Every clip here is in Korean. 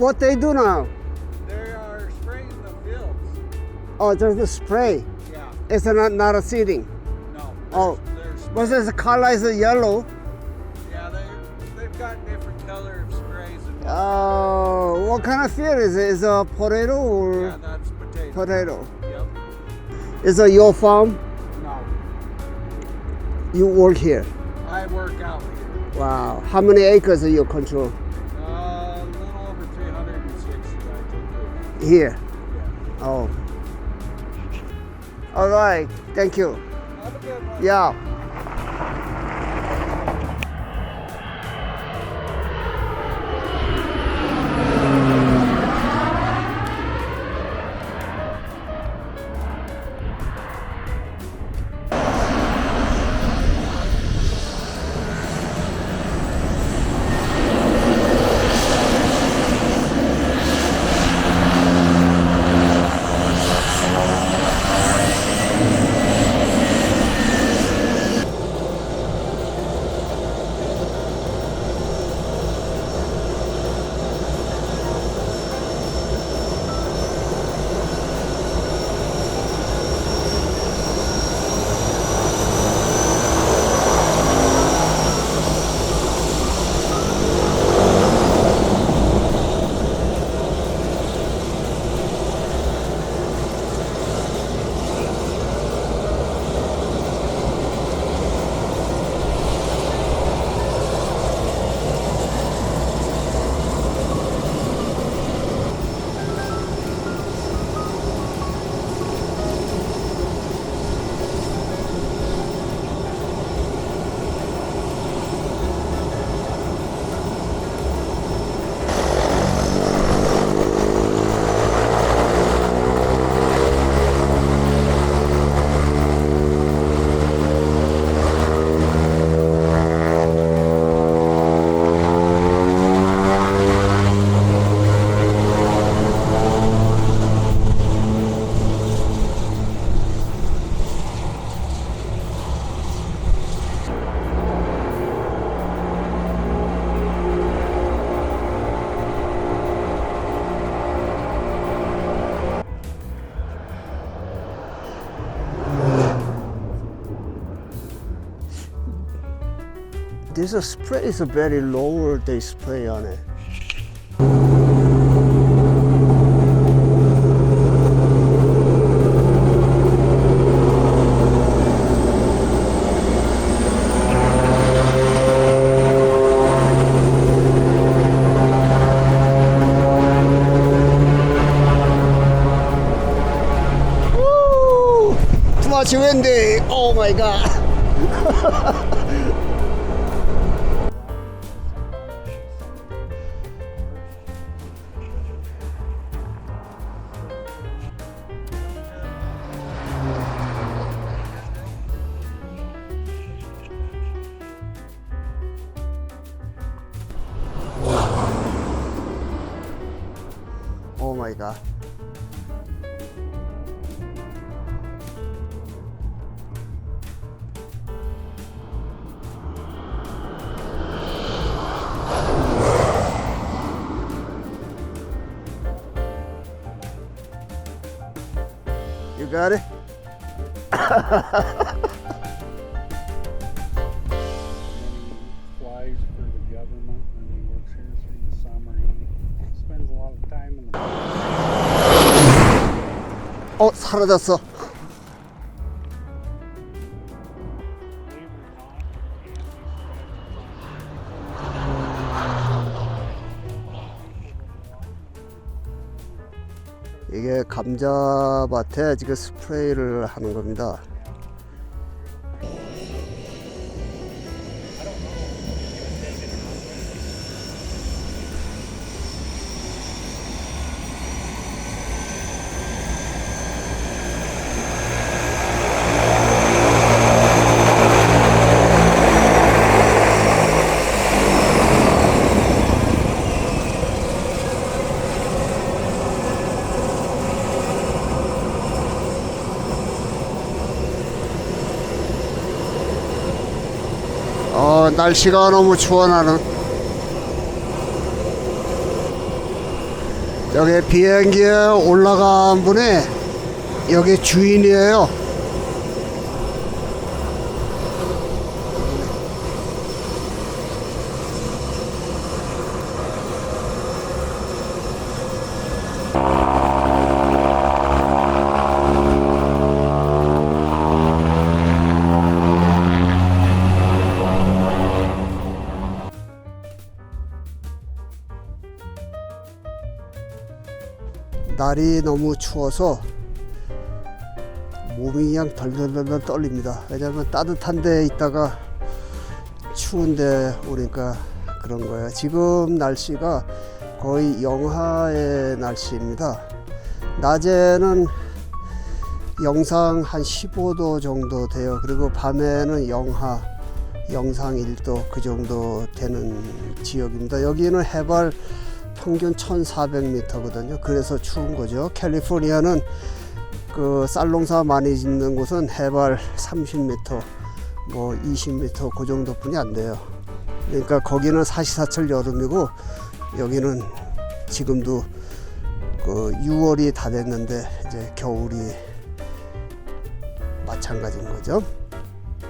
what they do now? They are spraying the fields. Oh, there's the spray. Yeah. It's not not a seeding. No. Oh. There's, What's this color is yellow? yeah, they they've got different color sprays and Uh, what kind of field is it? Is it a potato or yeah, that's potato. potato? Yep. Is it your farm? No. You work here. I work out here. Wow. How many acres do you control Here. Oh. All right. Thank you. Yeah. This spray is a very lower spray on it. Too much windy. Oh my god. You got it? 어, 사라졌어. 이게 감자밭에 지금 스프레이를 하는 겁니다. 날씨가 너무 추워 나는. 여기 비행기에 올라간 분이 여기 주인이에요. 날이 너무 추워서 몸이 그냥 덜덜덜 떨립니다. 왜냐면 따뜻한 데 있다가 추운데 오니까 그런 거예요. 지금 날씨가 거의 영하의 날씨입니다. 낮에는 영상 한 15도 정도 돼요. 그리고 밤에는 영하 영상 1도 그 정도 되는 지역입니다. 여기는 해발 평균 1400m거든요. 그래서 추운 거죠. 캘리포니아는 그 쌀농사 많이 짓는 곳은 해발 30m, 뭐 20m 그 정도뿐이 안 돼요. 그러니까 거기는 사시사철 여름이고 여기는 지금도 그 6월이 다 됐는데 이제 겨울이 마찬가지인 거죠.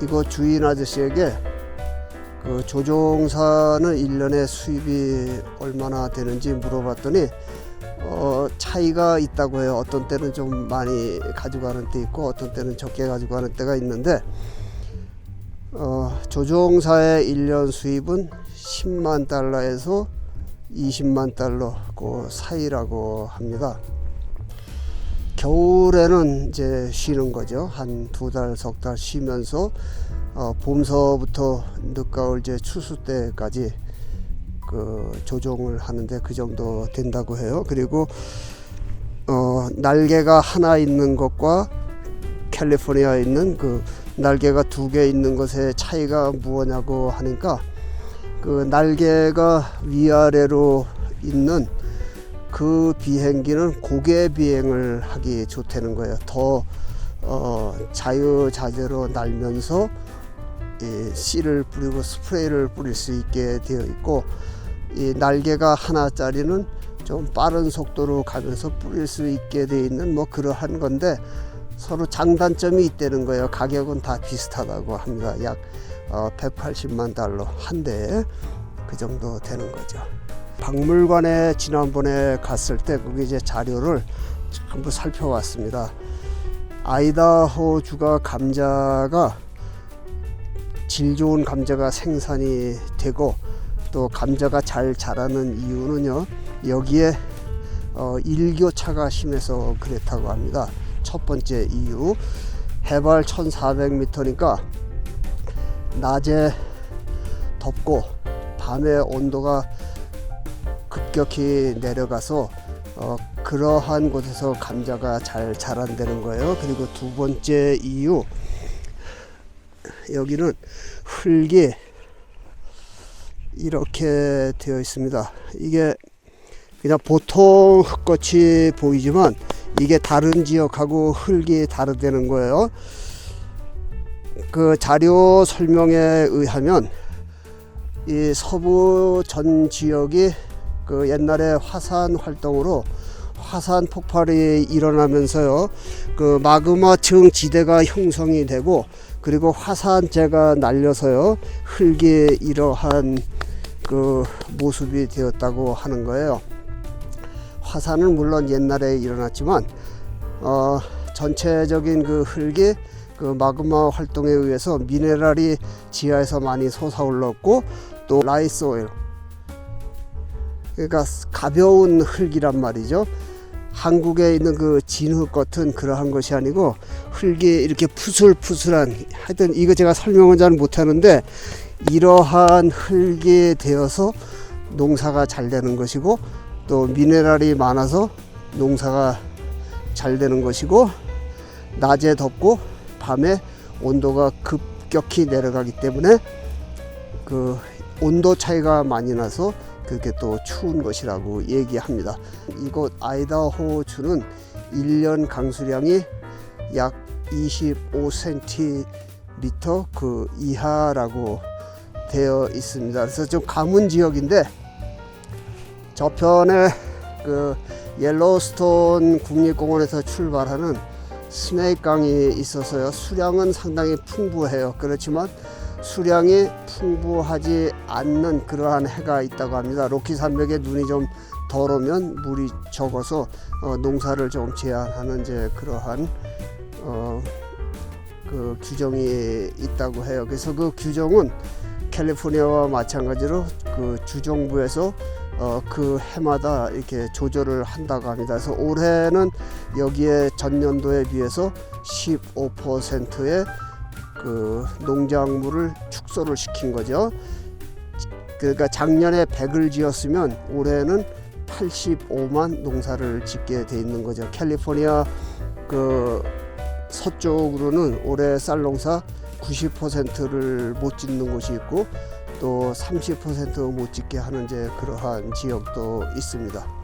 이거 주인 아저씨에게 그 조종사는 1년에 수입이 얼마나 되는지 물어봤더니 어, 차이가 있다고 해요. 어떤 때는 좀 많이 가져가는 때 있고 어떤 때는 적게 가져가는 때가 있는데 어, 조종사의 1년 수입은 10만 달러에서 20만 달러 그 사이라고 합니다. 겨울에는 이제 쉬는 거죠. 한 두 달, 석 달 쉬면서 어, 봄서부터 늦가을 이제 추수 때까지 그 조종을 하는데 그 정도 된다고 해요. 그리고 어, 날개가 하나 있는 것과 캘리포니아에 있는 그 날개가 두 개 있는 것의 차이가 무엇냐고 하니까 그 날개가 위아래로 있는 그 비행기는 고개 비행을 하기 좋다는 거예요. 더 어, 자유자재로 날면서 이 씨를 뿌리고 스프레이를 뿌릴 수 있게 되어 있고 이 날개가 하나짜리는 좀 빠른 속도로 가면서 뿌릴 수 있게 되어 있는 뭐 그러한 건데 서로 장단점이 있다는 거예요. 가격은 다 비슷하다고 합니다. 약 어, 180만 달러 한 대에 그 정도 되는 거죠. 박물관에 지난번에 갔을 때 거기 이제 자료를 전부 살펴봤습니다. 아이다호주가 감자가 질 좋은 감자가 생산이 되고 또 감자가 잘 자라는 이유는요 여기에 어, 일교차가 심해서 그렇다고 합니다. 첫 번째 이유 해발 1400m니까 낮에 덥고 밤에 온도가 급격히 내려가서 어, 그러한 곳에서 감자가 잘 자란다는 거예요. 그리고 두 번째 이유 여기는 흙이 이렇게 되어 있습니다. 이게 그냥 보통 흙같이 보이지만 이게 다른 지역하고 흙이 다르다는 거예요. 그 자료 설명에 의하면 이 서부 전 지역이 그 옛날에 화산 활동으로 화산 폭발이 일어나면서요 그 마그마층 지대가 형성이 되고 그리고 화산재가 날려서요 흙이 이러한 그 모습이 되었다고 하는 거예요. 화산은 물론 옛날에 일어났지만 어, 전체적인 그 흙이 그 마그마 활동에 의해서 미네랄이 지하에서 많이 솟아올랐고 또 라이소일 그러니까 가벼운 흙이란 말이죠. 한국에 있는 그 진흙 같은 그러한 것이 아니고 흙이 이렇게 푸슬푸슬한 하여튼 이거 제가 설명은 잘 못하는데 이러한 흙이 되어서 농사가 잘 되는 것이고 또 미네랄이 많아서 농사가 잘 되는 것이고 낮에 덥고 밤에 온도가 급격히 내려가기 때문에 그 온도 차이가 많이 나서 그게 또 추운 것이라고 얘기합니다. 이곳 아이다호주는 1년 강수량이 약 25cm 그 이하라고 되어 있습니다. 그래서 좀 가문 지역인데 저편에 그 옐로스톤 국립공원에서 출발하는 스네이크 강이 있어서요. 수량은 상당히 풍부해요. 그렇지만 수량이 풍부하지 않는 그러한 해가 있다고 합니다. 로키 산맥에 눈이 좀 덜 오면 물이 적어서 어, 농사를 좀 제한하는 이제 그러한 어, 그 규정이 있다고 해요. 그래서 그 규정은 캘리포니아와 마찬가지로 그 주정부에서 어, 그 해마다 이렇게 조절을 한다고 합니다. 그래서 올해는 여기에 전년도에 비해서 15%의 그 농작물을 축소를 시킨 거죠. 그러니까 작년에 100을 지었으면 올해는 85만 농사를 짓게 돼 있는 거죠. 캘리포니아 그 서쪽으로는 올해 쌀 농사 90%를 못 짓는 곳이 있고 또 30%못 짓게 하는 이제 그러한 지역도 있습니다.